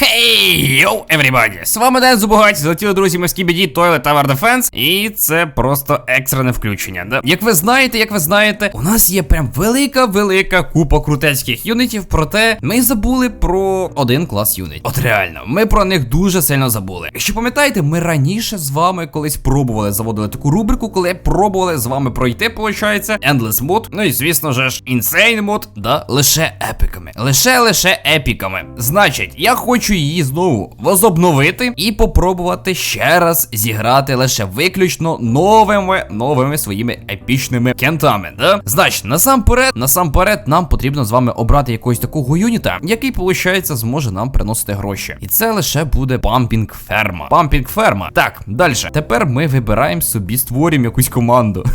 Хей, йоу, everybody! З вами Ден Зубугаті, залетіли друзі з KBD, Toilet Tower Defense, і це просто екстрене включення. Да? Як ви знаєте, як ви знаєте, у нас є прям велика-велика купа крутецьких юнітів, проте ми забули про один клас юнітів. От реально, ми про них дуже сильно забули. Якщо пам'ятаєте, ми раніше з вами колись пробували заводили таку рубрику, коли пробували з вами пройти, виходить, Endless Mode, ну і звісно же ж, Insane Mode, да, лише епіками. Лише лише епіками. Значить, я хочу її знову возобновити і попробувати ще раз зіграти лише виключно новими новими своїми епічними кентами. Да? Значить, насамперед, насамперед, нам потрібно з вами обрати якогось такого юніта, який, виходить, зможе нам приносити гроші. І це лише буде пампінг ферма. Пампінг ферма. Так, далі. Тепер ми вибираємо собі, створюємо якусь команду.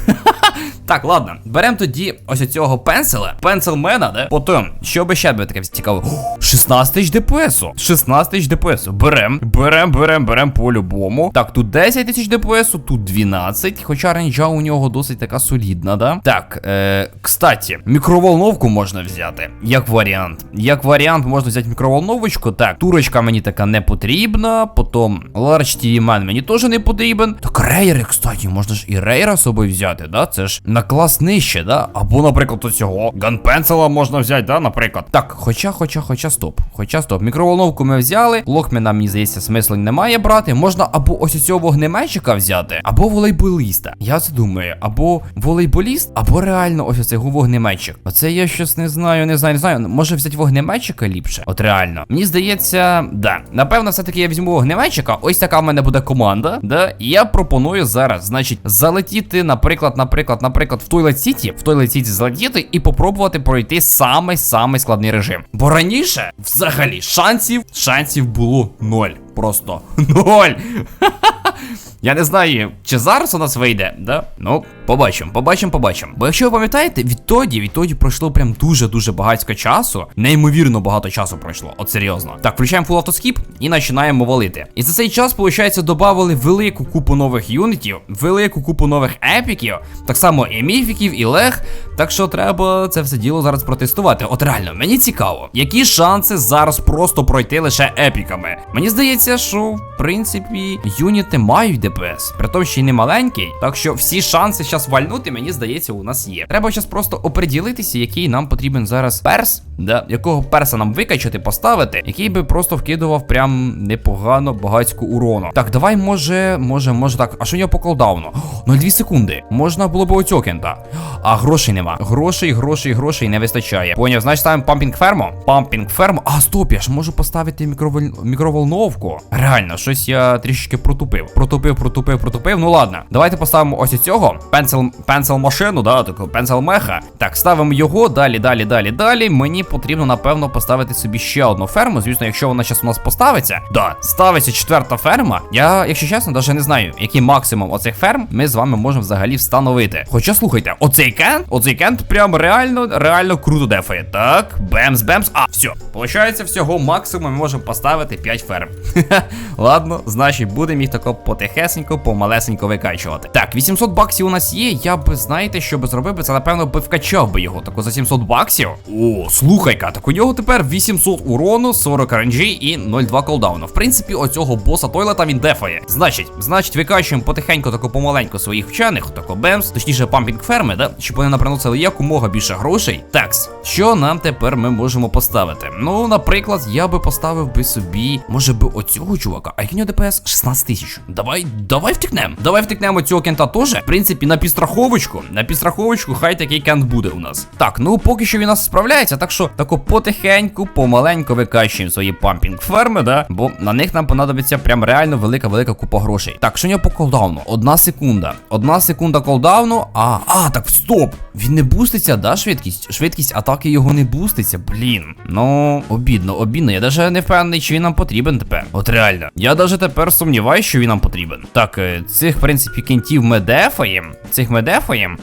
Так, ладно, беремо тоді ось цього пенсила, пенсилмена, да? Потім, що би ще би таке цікаво? О, 16 тисяч ДПСу. 16 тисяч ДПСу. Берем, берем, берем, берем по-любому. Так, тут 10 тисяч ДПСу, тут 12. Хоча ренджа у нього досить така солідна, да? Так, е, кстати, мікроволновку можна взяти. Як варіант. Як варіант, можна взяти мікроволновочку. Так, турочка мені така не потрібна. Потім Large TV Man мені теж не потрібен. Так, рейери, кстати, можна ж і рейера з собою взяти, да? Це ж на клас нижче, да? Або, наприклад, оцього ганпенсела можна взяти, да, наприклад. Так, хоча, хоча, хоча, стоп. Хоча, стоп. Мікроволновку ми взяли. Лохмена, мені здається, смислу немає брати. Можна або ось цього вогнеметчика взяти, або волейболіста. Я це думаю, або волейболіст, або реально ось цього вогнеметчик. Оце я щось не знаю, не знаю, не знаю. Може взяти вогнеметчика ліпше? От реально. Мені здається, да. Напевно, все-таки я візьму вогнеметчика. Ось така в мене буде команда. Да. І я пропоную зараз, значить, залетіти, наприклад, наприклад, наприклад, в Toilet City, в Toilet City залетіти і попробувати пройти самий-самий складний режим. Бо раніше, взагалі, шансів, шансів було ноль. Просто ноль. Я не знаю, чи зараз у нас вийде, да? Ну, побачимо, побачимо, побачимо. Бо якщо ви пам'ятаєте, відтоді, відтоді пройшло прям дуже-дуже багатько часу. Неймовірно багато часу пройшло, от серйозно. Так, включаємо full автоскіп і починаємо валити. І за цей час, виходить, додавали велику купу нових юнітів, велику купу нових епіків, так само і міфіків, і лег. Так що треба це все діло зараз протестувати. От реально, мені цікаво, які шанси зараз просто пройти лише епіками. Мені здається, що в принципі юніти мають При тому, що й не маленький. Так що всі шанси зараз вальнути, мені здається, у нас є. Треба зараз просто оприділитися, який нам потрібен зараз перс, да, якого перса нам викачати, поставити, який би просто вкидував прям непогано багатську урону. Так, давай, може, може, може так. А що нього по колдауну? 0,2 секунди. Можна було б оцьокента. А грошей нема. Грошей, грошей, грошей не вистачає. Поняв, значить ставимо пампінг ферму. Пампінг ферму. А, стоп, я ж можу поставити мікровол... мікроволновку. Реально, щось я трішечки протупив. Протупив, протупив, протупив. Ну ладно. Давайте поставимо ось цього. Пенсил, пенсил машину, да, таку пенсил меха. Так, ставимо його. Далі, далі, далі, далі. Мені потрібно, напевно, поставити собі ще одну ферму. Звісно, якщо вона зараз у нас поставиться. Да, ставиться четверта ферма. Я, якщо чесно, навіть не знаю, який максимум оцих ферм ми з вами можемо взагалі встановити. Хоча слухайте, оцей кент, оцей кент прям реально, реально круто дефає. Так, бемс, бемс. А, все. Получається, всього максимум ми можемо поставити 5 ферм. Ладно, значить, будемо їх тако потихесенько, помалесенько викачувати. Так, 800 баксів у нас є. Я б, знаєте, що би зробив би, це напевно би вкачав би його тако за 700 баксів. О, слухай-ка, так у нього тепер 800 урону, 40 RNG і 0,2 колдауну. В принципі, оцього боса тойлета він дефає. Значить, значить, викачуємо потихеньку, тако помаленьку своїх вчених, тако бемс, точніше пампінг ферми, да? щоб вони наприносили якомога більше грошей. Такс, що нам тепер ми можемо поставити? Ну, наприклад, я би поставив би собі, може би оцього чувака, а як у нього ДПС 16 тисяч. Давай, давай втікнемо. Давай втікнемо цього кента теж. В принципі, на підстраховочку. На підстраховочку, хай такий кент буде у нас. Так, ну поки що він нас справляється, так що тако потихеньку, помаленьку викачуємо свої пампінг ферми, да? Бо на них нам понадобиться прям реально велика-велика купа грошей. Так, що нього по колдауну? Одна секунда. Одна секунда колдауну. А, а, так стоп! Він не буститься, да, швидкість? Швидкість атаки його не буститься, блін. Ну, обідно, обідно. Я навіть не впевнений, чи він нам потрібен тепер. От реально. Я навіть тепер сумніваюся, що він нам потрібен. Так, е, цих, в принципі, кінтів ми. Цих ми.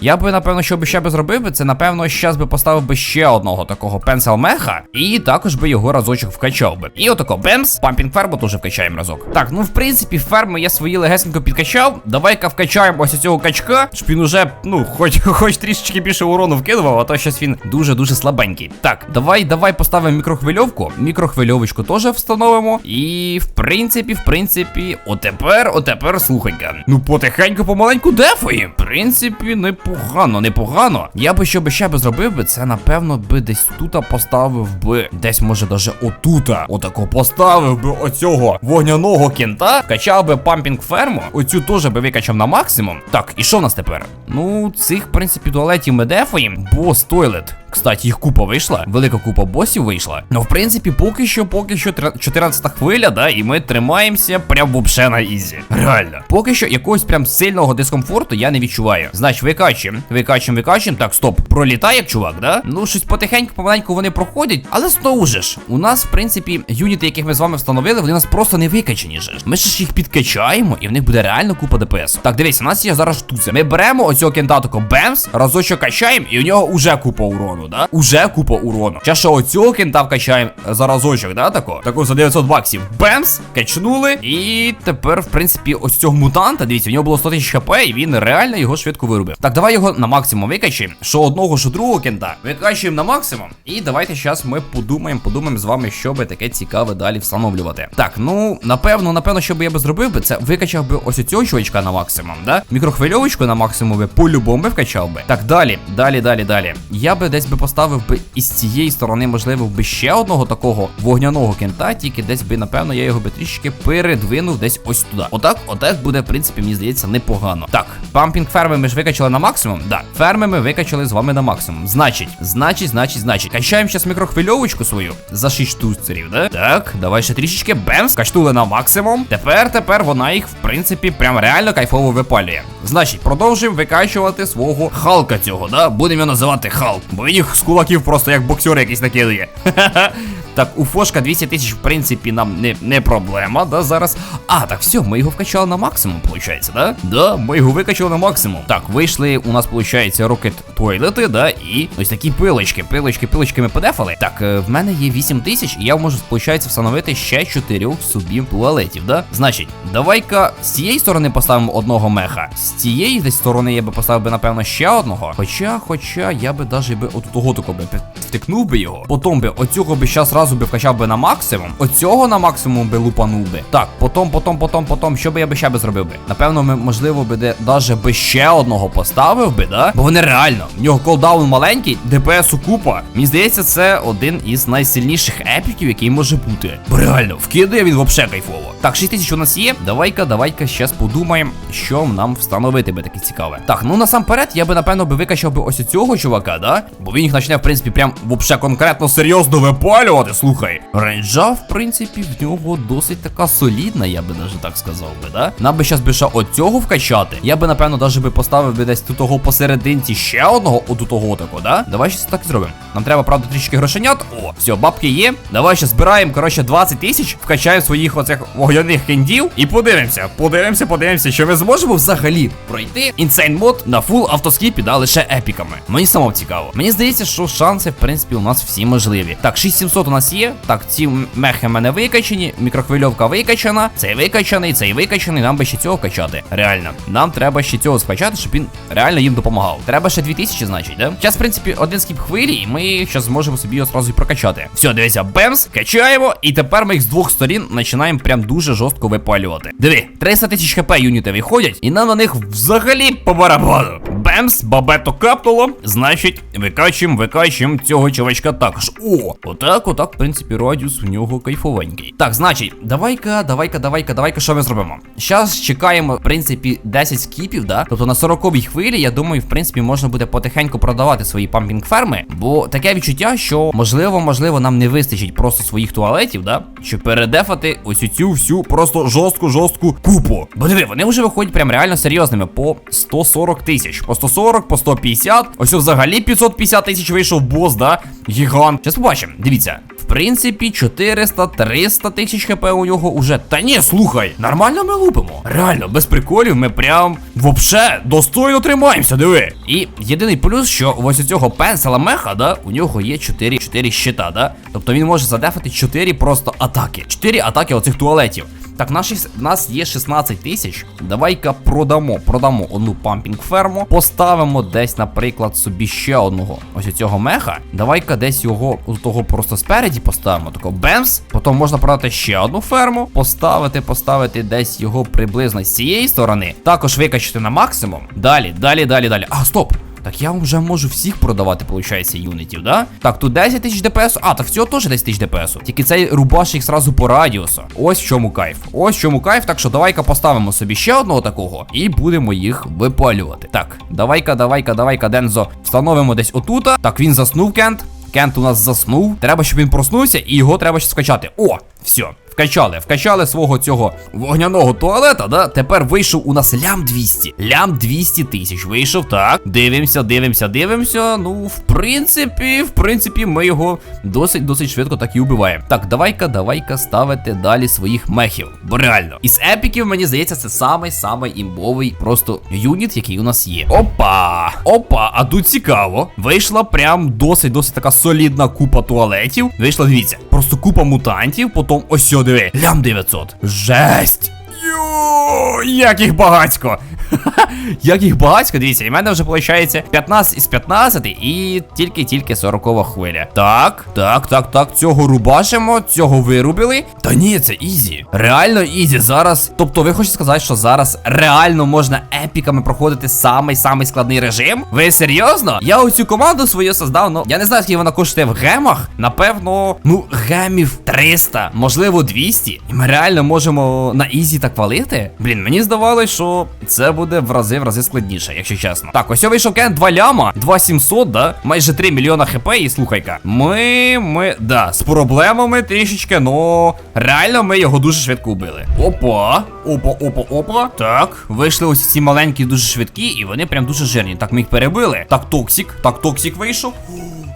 Я би, напевно, що би ще би зробив би, це, напевно, щас би поставив би ще одного такого пенсел меха, і також би його разочок вкачав би. І отако, бемс, пампінг ферму теж вкачаємо разок. Так, ну в принципі, ферми я свої легесенько підкачав. Давай-ка вкачаємо ось цього качка, щоб він уже, ну, хоч, хоч трішечки більше урону вкидував, а то щось він дуже-дуже слабенький. Так, давай, давай поставимо мікрохвильовку. Мікрохвильовочку теж встановимо. І в принципі, в принципі, отепер, отепер, слухай-ка. Ну, потихеньку, помаленьку дефаємо. В принципі, непогано, непогано. Я би що би ще би зробив би, це напевно би десь тут поставив би. Десь, може, даже отута. Отако поставив би оцього вогняного кінта. Качав би пампінг ферму. Оцю теж би викачав на максимум. Так, і що в нас тепер? Ну, цих, в принципі, туалетів ми дефаємо. Бос тойлет. Кстати, їх купа вийшла, велика купа босів вийшла. Ну, в принципі, поки що, поки що 14 хвиля, да, і ми тримаємося прям вообще на ізі. Реально. Поки що якогось прям сильного дискомфорту я не відчуваю. Значить, викачуємо, викачуємо, викачуємо. Так, стоп, пролітає як чувак, да? Ну, щось потихеньку, помаленьку вони проходять, але знову ж, у нас, в принципі, юніти, яких ми з вами встановили, вони у нас просто не викачані же. Ми ж їх підкачаємо, і в них буде реально купа ДПС. Так, дивись, у нас є зараз штуця. Ми беремо оцього кентатоку Бемс, разочок качаємо, і у нього уже купа урону, да? Уже купа урону. Ще що оцього кента вкачаємо за разочок, да, тако? Таку за 900 баксів. Бемс, качнули. І тепер, в принципі, ось цього мутанта, дивіться, у нього було 100 тисяч хп, і він реально його швидко вирубив. Так, давай його на максимум викачаємо. Що одного, що другого кента. Викачуємо на максимум. І давайте зараз ми подумаємо, подумаємо з вами, що би таке цікаве далі встановлювати. Так, ну, напевно, напевно, що би я би зробив би, це викачав би ось цього чувачка на максимум, да? Мікрохвильовочку на максимум би по-любому вкачав би. Так, далі, далі, далі, далі. Я би десь би поставив би із цієї сторони, можливо, би ще одного такого вогняного кента, тільки десь би, напевно, я його би трішки передвинув десь ось туди. Отак, отак буде, в принципі, мені здається, непогано. Так, пампінг ферми ми ж викачали на максимум. Да, ферми ми викачали з вами на максимум. Значить, значить, значить, значить. Качаємо зараз мікрохвильовочку свою за 6 штуцерів, да? Так, давай ще трішечки. Бемс, качнули на максимум. Тепер, тепер вона їх, в принципі, прям реально кайфово випалює. Значить, продовжуємо викачувати свого Халка цього, да? Будемо його називати Халк. Бо він їх з кулаків просто як боксер якийсь накидає. Так, у Фошка 200 тисяч, в принципі, нам не, не проблема, да, зараз. А, так, все, ми його вкачали на максимум, виходить, да? Да, ми його викачали на максимум. Так, вийшли, у нас, виходить, рокет тойлети, да, і ось такі пилочки. Пилочки, пилочки ми подефали. Так, е, в мене є 8 тисяч, і я можу, виходить, встановити ще 4 собі туалетів, да? Значить, давай-ка з цієї сторони поставимо одного меха. З цієї десь сторони я би поставив би, напевно, ще одного. Хоча, хоча, я би даже би от того би втикнув би його. Потім би оцього би щас разу би вкачав би на максимум. Оцього на максимум би лупанув би. Так, потім, потім, потім, потім, що би я би ще би зробив би? Напевно, ми, можливо, би де даже би ще одного поставив би, да? Бо вони реально. В нього колдаун маленький, ДПС у купа. Мені здається, це один із найсильніших епіків, який може бути. Бо реально, вкидає він вообще кайфово. Так, 6 тисяч у нас є. Давай-ка, давай-ка щас подумаємо, що нам встановити би таке цікаве. Так, ну насамперед, я би, напевно, би викачав би ось цього чувака, да? Бо він їх почне, в принципі, прям вообще конкретно серйозно випалювати. Слухай. Рейнджа, в принципі, в нього досить така солідна, я би даже так сказав би, да? Нам би щас би ще оцього вкачати. Я би, напевно, даже би поставив би десь тут того посерединці ще одного, отут того такого, да? Давай щас так і зробимо. Нам треба, правда, трішки грошенят. О, все, бабки є. Давай ще збираємо, коротше, 20 тисяч, вкачаємо своїх оцих вогняних кендів і подивимося. Подивимося, подивимося, що ми зможемо взагалі пройти інсейн мод на фул автоскіпі, да, лише епіками. Мені самому цікаво. Мені здається, що шанси, в принципі, у нас всі можливі. Так, 6700 у нас є. Так, ці мехи в мене викачані, мікрохвильовка викачана, цей викачаний, цей викачаний. Нам би ще цього качати. Реально. Нам треба ще цього скачати, щоб він реально їм допомагав. Треба ще 2000, значить, да? Зараз, в принципі, один скіп хвилі, і ми зараз зможемо собі його одразу і прокачати. Все, дивіться, бемс, качаємо, і тепер ми їх з двох сторін починаємо прям дуже жорстко випалювати. Диви, 300 тисяч хп юніти виходять, і нам на них взагалі по барабану. Бемс, бабето капнуло. Значить, викачуємо, викачуємо цього чувачка також. О, отак, отак, в принципі, радіус у нього кайфовенький. Так, значить, давай-ка, давай-ка, давай-ка, давай-ка, що ми зробимо? Зараз чекаємо, в принципі, 10 скіпів, да? Тобто на 40-й хвилі, я думаю, в принципі, можна буде потихеньку продавати свої пампінг ферми. Бо таке відчуття, що можливо, можливо, нам не вистачить просто своїх туалетів, да? Щоб передефати ось цю всю просто жорстку, жорстку купу. Бо диви, вони вже виходять прям реально серйозними по 140 тисяч. По 140, по 150. Ось взагалі 550 тисяч вийшов бос, да? Гігант. Зараз побачимо. Дивіться. Принципі, 400-300 тисяч хп у нього уже. Та ні, слухай, нормально ми лупимо. Реально, без приколів, ми прям вообще достойно тримаємося, диви. І єдиний плюс, що ось у цього пенсела меха, да, у нього є 4, 4 щита, да. Тобто він може задефати 4 просто атаки. 4 атаки оцих туалетів. Так, наші, в нас є 16 тисяч. Давай-ка продамо, продамо одну пампінг ферму. Поставимо десь, наприклад, собі ще одного ось цього меха. Давай-ка десь його того просто спереді поставимо. Тако бемс. Потім можна продати ще одну ферму. Поставити, поставити десь його приблизно з цієї сторони. Також викачати на максимум. Далі, далі, далі, далі. А, стоп! Так я вже можу всіх продавати, виходить, юнітів, да? Так, тут 10 тисяч ДПС. А, так цього теж 10 тисяч ДПС. Тільки цей рубаш їх сразу по радіусу. Ось в чому кайф. Ось в чому кайф. Так що давай-ка поставимо собі ще одного такого і будемо їх випалювати. Так, давай-ка, давай-ка, давай-ка, Дензо, встановимо десь отута. Так, він заснув, Кент. Кент у нас заснув. Треба, щоб він проснувся, і його треба ще скачати. О, все. Вкачали, вкачали свого цього вогняного туалета, да? Тепер вийшов у нас лям 200. Лям 200 тисяч. Вийшов, так. Дивимося, дивимося, дивимося. Ну, в принципі, в принципі, ми його досить досить швидко так і убиваємо. Так, давай-ка, давай-ка ставити далі своїх мехів. Бо реально. Із епіків, мені здається, це самий самий імбовий просто юніт, який у нас є. Опа! Опа, а тут цікаво. Вийшла прям досить досить така солідна купа туалетів. Вийшла, дивіться, просто купа мутантів, потім ось сюди. Диви, лям 900. Жесть! Йо, як їх багацько. як їх багацько, дивіться, і в мене вже виходить 15 із 15 і тільки-тільки 40 хвиля. Так, так, так, так, цього рубашимо, цього вирубили. Та ні, це ізі. Реально ізі. Зараз. Тобто, ви хочете сказати, що зараз реально можна епіками проходити самий-самий складний режим? Ви серйозно? Я оцю команду свою создав, ну я не знаю, скільки вона коштує в гемах. Напевно, ну, гемів 300, можливо, 200. І ми реально можемо на ізі так валити. Блін, мені здавалось, що це буде в рази в рази складніше, якщо чесно. Так, ось вийшов кен 2 ляма, 2700, да? Майже 3 мільйона хп, і слухай-ка. Ми, ми, да, з проблемами трішечки, но реально ми його дуже швидко убили. Опа, опа, опа, опа. Так, вийшли ось ці маленькі, дуже швидкі, і вони прям дуже жирні. Так, ми їх перебили. Так, токсик, так, токсик вийшов.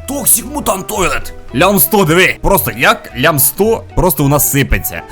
Токсик мутант тойлет. Лям 100, диви. Просто як лям 100 просто у нас сипеться.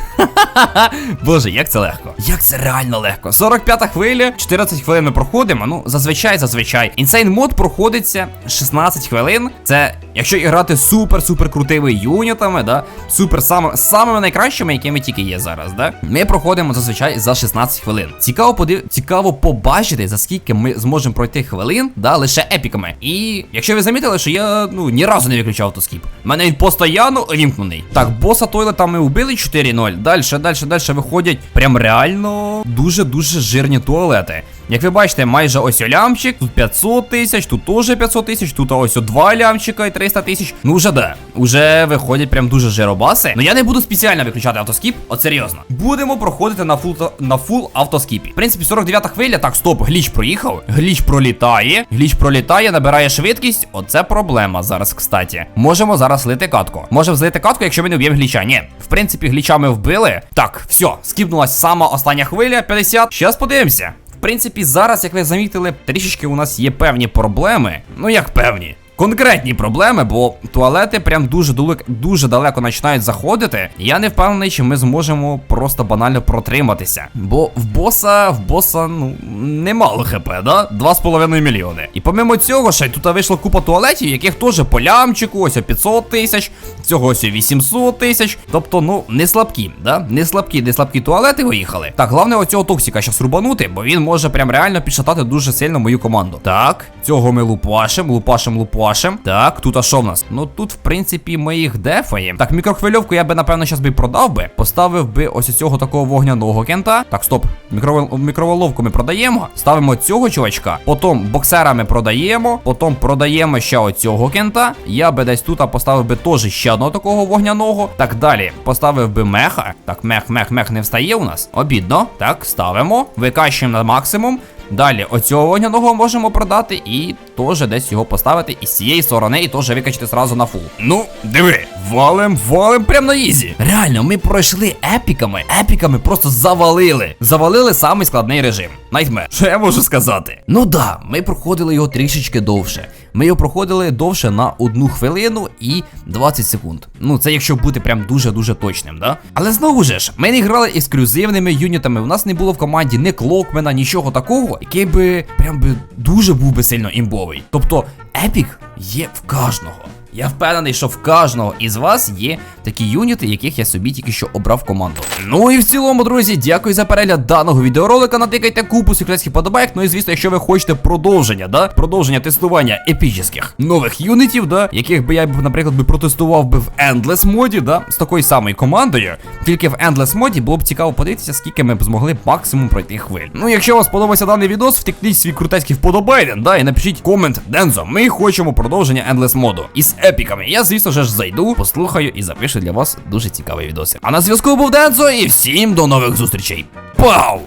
Боже, як це легко. Як це реально легко. 45-та хвиля, 14 хвилин ми проходимо. Ну, зазвичай, зазвичай. Інсейн мод проходиться 16 хвилин. Це якщо грати супер-супер крутими юнітами, да, супер саме, самими найкращими, якими тільки є зараз, да. Ми проходимо зазвичай за 16 хвилин. Цікаво подив... цікаво побачити, за скільки ми зможемо пройти хвилин, да, лише епіками. І якщо ви замітили, що я ну ні разу не виключав автоскіп. Мене він постійно вімкнений. Так, боса тойлета ми вбили 4-0. Дальше, дальше, дальше виходять прям реально дуже-дуже жирні туалети. Як ви бачите, майже ось лямчик, тут 500 тисяч, тут теж 500 тисяч, тут ось два лямчика і 300 тисяч. Ну вже да, уже виходять прям дуже жиробаси. Ну я не буду спеціально виключати автоскіп, от серйозно. Будемо проходити на фул на фул автоскіпі. В принципі, 49 хвиля, так, стоп, гліч проїхав. Гліч пролітає, гліч пролітає, набирає швидкість. Оце проблема зараз, кстати. Можемо зараз лити катку. Можемо злити катку, якщо ми не вб'ємо гліча. Ні, в принципі, гліча ми вбили. Так, все, скіпнулась сама остання хвиля, 50. Щас подивимося. Принципі, зараз, як ви замітили, трішечки у нас є певні проблеми. Ну як певні? Конкретні проблеми, бо туалети прям дуже далеко, дуже далеко починають заходити. Я не впевнений, чи ми зможемо просто банально протриматися. Бо в боса, в боса, ну, немало хп, да? 2,5 мільйони. І помимо цього, ще тут вийшла купа туалетів, яких теж по лямчику, ось о 500 тисяч, цього ось 800 тисяч. Тобто, ну, не слабкі, да? Не слабкі, не слабкі туалети виїхали. Так, головне оцього токсика щас рубанути, бо він може прям реально підшатати дуже сильно мою команду. Так, цього ми лупашем, лупашем, лупашем. Так, тут а що в нас? Ну тут, в принципі, ми їх дефаємо. Так, мікрохвильовку я би, напевно, зараз би продав би. Поставив би ось цього такого вогняного кента. Так, стоп. Мікровол... Мікроволовку ми продаємо. Ставимо цього чувачка. Потім боксера ми продаємо. Потім продаємо ще оцього кента. Я би десь тут поставив би теж ще одного такого вогняного. Так, далі. Поставив би меха. Так, мех, мех, мех не встає у нас. Обідно. Так, ставимо. Викащуємо на максимум. Далі, оцього вогняного можемо продати і теж десь його поставити із цієї сторони і теж викачити сразу на фул. Ну, диви, валим, валим прям на ізі. Реально, ми пройшли епіками. Епіками просто завалили. Завалили самий складний режим. Найтмер. Що я можу сказати? Ну да, ми проходили його трішечки довше. Ми його проходили довше на одну хвилину і 20 секунд. Ну, це якщо бути прям дуже-дуже точним, да? Але знову ж, ми не грали ексклюзивними юнітами. У нас не було в команді ні клокмена, нічого такого, який би прям би дуже був би сильно імбовий. Тобто, епік є в кожного. Я впевнений, що в кожного із вас є такі юніти, яких я собі тільки що обрав команду. Ну і в цілому, друзі, дякую за перегляд даного відеоролика. Натикайте купу секретських подобайок. Ну і звісно, якщо ви хочете продовження, да, продовження тестування епічних нових юнітів, да, яких би я наприклад, би протестував би в Endless моді, да, з такою самою командою. Тільки в Endless моді було б цікаво подивитися, скільки ми б змогли максимум пройти хвиль. Ну, якщо вам сподобався даний відос, втекніть свій крутецький вподобайден, да, і напишіть комент Дензо. Ми хочемо продовження Endless моду. Із епіками. Я, звісно ж, зайду, послухаю і запишу для вас дуже цікавий відосик. А на зв'язку був Дензо, і всім до нових зустрічей. Пау!